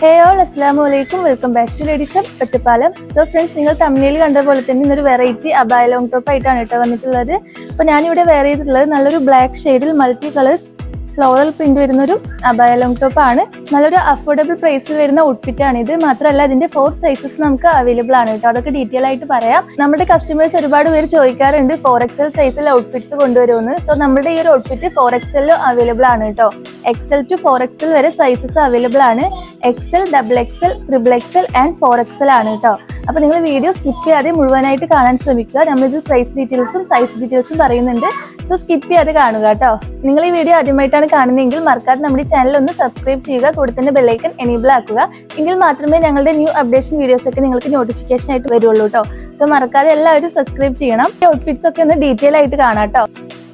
ഹേ all അസ്സാം വലൈക്കും welcome back to ladies Ottapalam so friends നിങ്ങൾ തമിഴിൽ കണ്ട പോലെ തന്നെ ഇന്നൊരു വെറൈറ്റി അബായ ലോങ് ടോപ്പ് ആയിട്ടാണ് കേട്ടോ വന്നിട്ടുള്ളത്. അപ്പോൾ ഞാനിവിടെ വെയർ ചെയ്തിട്ടുള്ളത് നല്ലൊരു ബ്ലാക്ക് ഷെയ്ഡിൽ മൾട്ടി കളേഴ്സ് ഫ്ലോറൽ പ്രിന്റ് വരുന്ന ഒരു അബായ ലോങ് ടോപ്പ് ആണ്. നല്ലൊരു അഫോർഡബിൾ പ്രൈസിൽ വരുന്ന ഔട്ട്ഫിറ്റ് ആണ് ഇത്. മാത്രമല്ല അതിന്റെ ഫോർ സൈസസ് നമുക്ക് അവൈലബിൾ ആണ് കേട്ടോ. അതൊക്കെ ഡീറ്റെയിൽ ആയിട്ട് പറയാം. നമ്മുടെ കസ്റ്റമേഴ്സ് ഒരുപാട് പേര് ചോദിക്കാറുണ്ട് ഫോർ എക്സൽ സൈസിൽ ഔട്ട്ഫിറ്റ്സ് കൊണ്ടുവരുമെന്ന് സോ നമ്മുടെ ഈ ഒരു ഔട്ട്ഫിറ്റ് ഫോർ എക്സലിലും അവൈലബിൾ ആണ് കേട്ടോ. എക്സൽ ടു ഫോർ എക്സൽ വരെ സൈസസ് അവൈലബിൾ ആണ്. XL double XL triple XL and four XL ആണ് കേട്ടോ. അപ്പൊ നിങ്ങൾ വീഡിയോ സ്കിപ്പ് ചെയ്യാതെ മുഴുവനായിട്ട് കാണാൻ ശ്രമിക്കുക. നമ്മളിത് പ്രൈസ് ഡീറ്റെയിൽസും സൈസ് ഡീറ്റെയിൽസും പറയുന്നുണ്ട്. സോ സ്കിപ്പ് ചെയ്യാതെ കാണുക കേട്ടോ. നിങ്ങൾ ഈ വീഡിയോ ആദ്യമായിട്ടാണ് കാണുന്നതെങ്കിൽ മറക്കാതെ നമ്മുടെ ചാനൽ ഒന്ന് സബ്സ്ക്രൈബ് ചെയ്യുക. കൂടെ തന്നെ ബെല്ലൈക്കൻ എനേബിൾ ആക്കുക. എങ്കിൽ മാത്രമേ ഞങ്ങളുടെ ന്യൂ അപ്ഡേഷൻ വീഡിയോസ് ഒക്കെ നിങ്ങൾക്ക് നോട്ടിഫിക്കേഷൻ ആയിട്ട് വരുള്ളൂ കേട്ടോ. സോ മറക്കാതെ എല്ലാവരും സബ്സ്ക്രൈബ് ചെയ്യണം. ഈ ഔട്ട്ഫിറ്റ്സ് ഒക്കെ ഒന്ന് ഡീറ്റെയിൽ ആയിട്ട് കാണാം കേട്ടോ.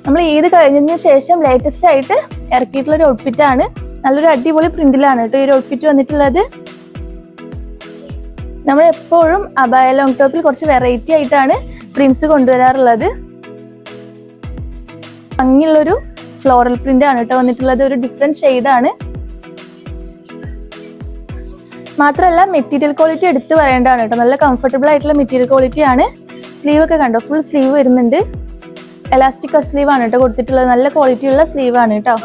നമ്മൾ ഈദ് കഴിഞ്ഞതിന് ശേഷം ലേറ്റസ്റ്റ് ആയിട്ട് ഇറക്കിയിട്ടുള്ള ഒരു ഔട്ട്ഫിറ്റ് ആണ്. നല്ലൊരു അടിപൊളി പ്രിന്റിലാണ് കേട്ടോ ഈ ഒരു ഔട്ട്ഫിറ്റ് വന്നിട്ടുള്ളത്. നമ്മൾ എപ്പോഴും അബായ ലോങ് ടോപ്പിൽ കുറച്ച് വെറൈറ്റി ആയിട്ടാണ് പ്രിന്റ്സ് കൊണ്ടുവരാറുള്ളത്. ഭംഗിയുള്ളൊരു ഫ്ലോറൽ പ്രിന്റ് ആണ് കേട്ടോ വന്നിട്ടുള്ളത്. ഒരു ഡിഫറെന്റ് ആണ്. മാത്രമല്ല മെറ്റീരിയൽ ക്വാളിറ്റി എടുത്തു പറയേണ്ടതാണ് കേട്ടോ. നല്ല കംഫർട്ടബിൾ ആയിട്ടുള്ള മെറ്റീരിയൽ ക്വാളിറ്റി ആണ്. സ്ലീവ് ഒക്കെ കണ്ടോ? ഫുൾ സ്ലീവ് വരുന്നുണ്ട്. എലാസ്റ്റിക് സ്ലീവ് ആണ് കേട്ടോ കൊടുത്തിട്ടുള്ളത്. നല്ല ക്വാളിറ്റി ഉള്ള സ്ലീവ് ആണ് കേട്ടോ.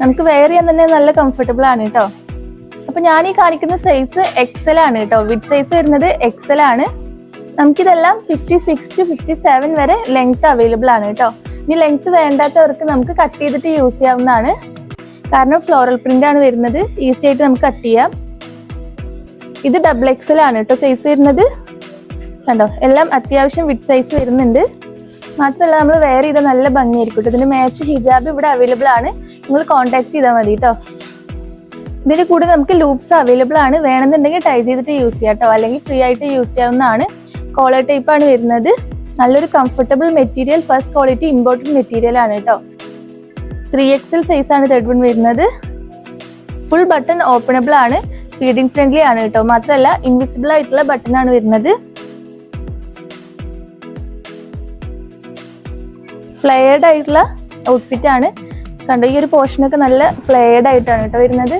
നമുക്ക് വെയർ ചെയ്യാൻ തന്നെ നല്ല കംഫർട്ടബിൾ ആണ് കേട്ടോ അപ്പൊ ഞാൻ ഈ കാണിക്കുന്ന സൈസ് എക്സൽ ആണ് കേട്ടോ വിഡ് സൈസ് വരുന്നത് എക്സൽ ആണ്. നമുക്കിതെല്ലാം fifty six to fifty seven വരെ ലെങ്ത് അവൈലബിൾ ആണ് കേട്ടോ ഇനി ലെങ്ത് വേണ്ടാത്തവർക്ക് നമുക്ക് കട്ട് ചെയ്തിട്ട് യൂസ് ചെയ്യാവുന്നതാണ്. കാരണം ഫ്ലോറൽ പ്രിന്റ് ആണ് വരുന്നത്. ഈസി ആയിട്ട് നമുക്ക് കട്ട് ചെയ്യാം. ഇത് ഡബിൾ എക്സൽ ആണ് കേട്ടോ സൈസ് വരുന്നത് കണ്ടോ? എല്ലാം അത്യാവശ്യം വിഡ് സൈസ് വരുന്നുണ്ട്. മാത്രമല്ല നമ്മൾ വെയർ ചെയ്താൽ നല്ല ഭംഗിയായിരിക്കും ഇതിന് മാച്ച് ഹിജാബ് ഇവിടെ അവൈലബിൾ ആണ്. നിങ്ങൾ കോൺടാക്ട് ചെയ്താൽ മതി കേട്ടോ ഇതിന്റെ കൂടെ നമുക്ക് ലൂപ്സ് അവൈലബിൾ ആണ്. വേണമെന്നുണ്ടെങ്കിൽ ടൈ ചെയ്തിട്ട് യൂസ് ചെയ്യാം കേട്ടോ അല്ലെങ്കിൽ ഫ്രീ ആയിട്ട് യൂസ് ചെയ്യാവുന്നതാണ്. കോളർ ടൈപ്പ് ആണ് വരുന്നത്. നല്ലൊരു comfortable material first quality important material ആണ് കേട്ടോ ത്രീ സൈസ് ആണ് തേർഡ് വൺ വരുന്നത്. ഫുൾ ബട്ടൺ ഓപ്പണബിൾ ആണ്. ഫീഡിംഗ് ഫ്രണ്ട്ലി ആണ് കേട്ടോ മാത്രമല്ല ഇൻവിസിബിൾ ആയിട്ടുള്ള ബട്ടൺ ആണ് വരുന്നത്. ഫ്ലെയർഡ് ആയിട്ടുള്ള ഔട്ട്ഫിറ്റ് ആണ്. കണ്ടോ ഈ ഒരു പോർഷനൊക്കെ നല്ല ഫ്ലെയർഡ് ആയിട്ടാണ് കേട്ടോ വരുന്നത്.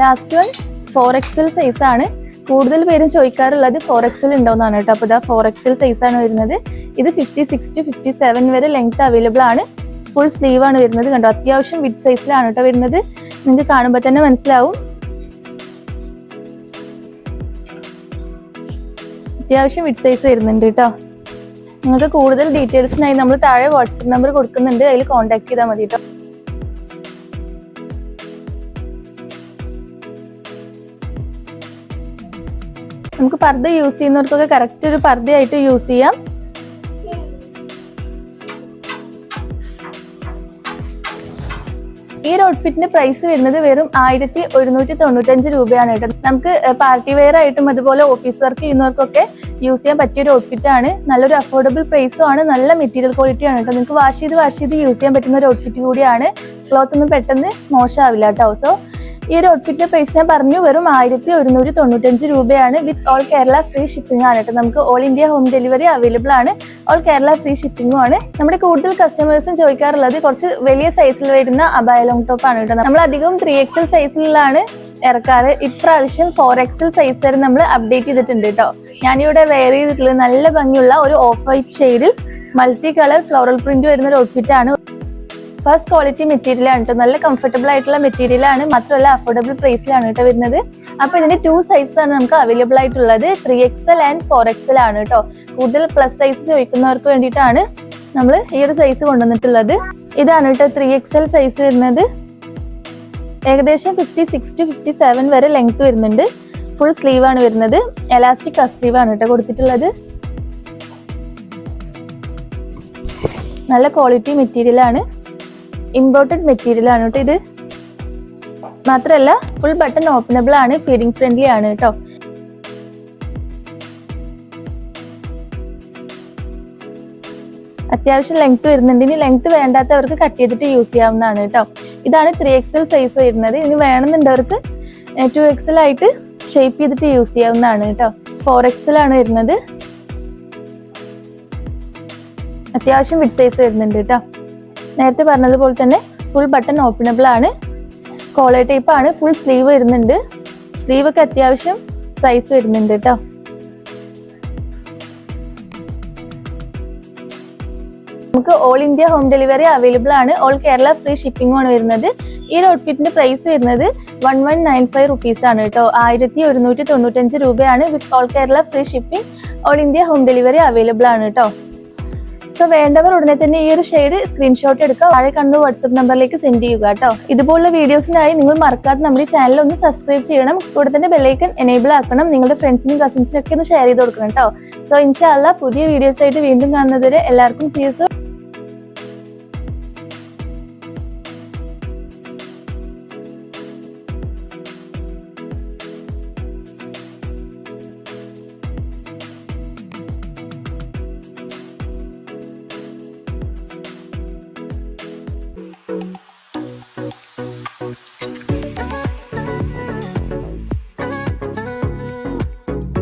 Last one four XL size ആണ്. കൂടുതൽ പേരും ചോദിക്കാറുള്ളത് ഫോർ എക്സൽ ഉണ്ടോന്നാണ് കേട്ടോ. അപ്പോൾ ഇതാ ഫോർ എക്സൽ സൈസ് ആണ് വരുന്നത്. ഇത് fifty six to fifty seven വരെ ലെങ്ത് അവൈലബിൾ ആണ്. ഫുൾ സ്ലീവ് ആണ് വരുന്നത്. കണ്ടോ അത്യാവശ്യം വിഡ് സൈസിലാണ് കേട്ടോ വരുന്നത്. നിങ്ങൾക്ക് കാണുമ്പോൾ തന്നെ മനസ്സിലാവും. അത്യാവശ്യം മിഡ് സൈസ് വരുന്നുണ്ട് കേട്ടോ നിങ്ങൾക്ക് കൂടുതൽ ഡീറ്റെയിൽസിനായി നമ്മൾ താഴെ വാട്സപ്പ് നമ്പർ കൊടുക്കുന്നുണ്ട്. അതിൽ കോൺടാക്ട് ചെയ്താൽ മതി കേട്ടോ നമുക്ക് പർദ്ദ യൂസ് ചെയ്യുന്നവർക്കൊക്കെ കറക്റ്റ് ഒരു പർദ്ദയായിട്ട് യൂസ് ചെയ്യാം. ഔട്ട്ഫിറ്റിന്റെ പ്രൈസ് വരുന്നത് വെറും ആയിരത്തി ഒരുന്നൂറ്റി തൊണ്ണൂറ്റഞ്ച് രൂപയാണ് കേട്ടോ. നമുക്ക് പാർട്ടി വെയർ ആയിട്ടും അതുപോലെ ഓഫീസ് വർക്ക് ചെയ്യുന്നവർക്കൊക്കെ യൂസ് ചെയ്യാൻ പറ്റിയ ഒരു ഔട്ട്ഫിറ്റ് ആണ്. നല്ലൊരു അഫോർഡബിൾ പ്രൈസും ആണ്. നല്ല മെറ്റീരിയൽ ക്വാളിറ്റി ആണ് കേട്ടോ. നിങ്ങൾക്ക് വാഷ് ചെയ്ത് വാഷ് ചെയ്ത് യൂസ് ചെയ്യാൻ പറ്റുന്ന ഒരു ഔട്ട്ഫിറ്റ് കൂടിയാണ്. ക്ലോത്ത് ഒന്നും പെട്ടെന്ന് മോശമാവില്ല കേട്ടോ. സോ ഈ ഒരു ഔട്ട്ഫിറ്റിന്റെ പ്രൈസ് ഞാൻ പറഞ്ഞു. വെറും ആയിരത്തി ഒരുന്നൂറ്റി തൊണ്ണൂറ്റഞ്ച് രൂപയാണ്. With all Kerala free shipping ആണ് കേട്ടോ. നമുക്ക് all India home delivery available ആണ്. ഓൾ കേരള ഫ്രീ ഷിപ്പിംഗും ആണ്. നമ്മുടെ കൂടുതൽ കസ്റ്റമേഴ്സും ചോദിക്കാറുള്ളത് കുറച്ച് വലിയ സൈസിൽ വരുന്ന അബായ ലോങ് ടോപ്പ് ആണ് കേട്ടോ. നമ്മൾ അധികം ത്രീ എക്സൽ സൈസിലാണ് ഇറക്കാറ്. ഇപ്രാവശ്യം ഫോർ എക്സൽ സൈസ് വരെ നമ്മൾ അപ്ഡേറ്റ് ചെയ്തിട്ടുണ്ട് കേട്ടോ. ഞാനിവിടെ വെയർ ചെയ്തിട്ടുള്ള നല്ല ഭംഗിയുള്ള ഒരു ഓഫ് വൈറ്റ് ഷെയ്ഡിൽ മൾട്ടി കളർ ഫ്ലോറൽ പ്രിന്റ് വരുന്ന ഒരു ഔട്ട്ഫിറ്റ് ആണ്. ഫസ്റ്റ് ക്വാളിറ്റി മെറ്റീരിയൽ ആണ് കേട്ടോ നല്ല കംഫർട്ടബിൾ ആയിട്ടുള്ള മെറ്റീരിയൽ ആണ്. മാത്രമല്ല അഫോർഡബിൾ പ്രൈസിലാണ് കേട്ടോ വരുന്നത്. അപ്പൊ ഇതിന്റെ ടു സൈസ് ആണ് നമുക്ക് അവൈലബിൾ ആയിട്ടുള്ളത്. Three XL and four XL ആണ് കേട്ടോ കൂടുതൽ പ്ലസ് സൈസ് ചോദിക്കുന്നവർക്ക് വേണ്ടിയിട്ടാണ് നമ്മൾ ഈ ഒരു സൈസ് കൊണ്ടുവന്നിട്ടുള്ളത്. ഇതാണ് കേട്ടോ ത്രീ എക്സൽ സൈസ് വരുന്നത്. ഏകദേശം fifty six to fifty seven വരെ ലെങ്ത് വരുന്നുണ്ട്. ഫുൾ സ്ലീവ് ആണ് വരുന്നത്. എലാസ്റ്റിക് കഫ് സ്ലീവ് ആണ് കേട്ടോ കൊടുത്തിട്ടുള്ളത്. നല്ല ക്വാളിറ്റി മെറ്റീരിയൽ ആണ്. ഇമ്പോർട്ടന്റ് മെറ്റീരിയൽ ആണ് കേട്ടോ ഇത്. മാത്രല്ല ഫുൾ ബട്ടൺ ഓപ്പണബിൾ ആണ് ഫീഡിങ് ഫ്രണ്ട്ലി ആണ് കേട്ടോ. അത്യാവശ്യം ലെങ്ത് വരുന്നുണ്ട്. ഇനി ലെങ്ത് വേണ്ടാത്തവർക്ക് കട്ട് ചെയ്തിട്ട് യൂസ് ചെയ്യാവുന്നതാണ് കേട്ടോ. ഇതാണ് ത്രീ എക്സൽ സൈസ് വരുന്നത്. ഇനി വേണമെന്നുണ്ടവർക്ക് ടു എക്സൽ ആയിട്ട് ഷേപ്പ് ചെയ്തിട്ട് യൂസ് ചെയ്യാവുന്നതാണ് കേട്ടോ. ഫോർ എക്സൽ ആണ് വരുന്നത്. അത്യാവശ്യം വിഡ് സൈസ് വരുന്നുണ്ട് കേട്ടോ. നേരത്തെ പറഞ്ഞതുപോലെ തന്നെ ഫുൾ ബട്ടൺ ഓപ്പണബിൾ ആണ്. കോളർ ടൈപ്പ് ആണ്. ഫുൾ സ്ലീവ് വരുന്നുണ്ട്. സ്ലീവ് ഒക്കെ അത്യാവശ്യം സൈസ് വരുന്നുണ്ട് കേട്ടോ നമുക്ക് all India home delivery available ആണ്. ഓൾ കേരള ഫ്രീ ഷിപ്പിംഗും ആണ് വരുന്നത്. ഈ ഒരു ഔട്ട്ഫിറ്റിന്റെ പ്രൈസ് വരുന്നത് one one nine five rupees ആണ് കേട്ടോ ആയിരത്തി ഒരുന്നൂറ്റി തൊണ്ണൂറ്റഞ്ച് രൂപയാണ് with all Kerala free shipping all India home delivery available ആണ് കേട്ടോ സോ വേണ്ടവർ ഉടനെ തന്നെ ഈ ഒരു ഷെയ്ഡ് സ്ക്രീൻഷോട്ട് എടുക്കുക. താഴെ കണ്ട് വാട്സ്ആപ്പ് നമ്പറിലേക്ക് സെൻഡ് ചെയ്യുക കേട്ടോ. ഇതുപോലുള്ള വീഡിയോസിനായി നിങ്ങൾ മറക്കാതെ നമ്മുടെ ചാനൽ ഒന്ന് സബ്സ്ക്രൈബ് ചെയ്യണം. കൂടെ തന്നെ ബെല്ലൈക്കൺ എനേബിൾ ആക്കണം. നിങ്ങളുടെ ഫ്രണ്ട്സിനും കസിൻസിനും ഒക്കെ ഒന്ന് ഷെയർ ചെയ്ത് കൊടുക്കണം കേട്ടോ. സോ ഇൻഷാല്ല പുതിയ വീഡിയോസ് ആയിട്ട് വീണ്ടും കാണുന്നതിന് എല്ലാവർക്കും സീസ്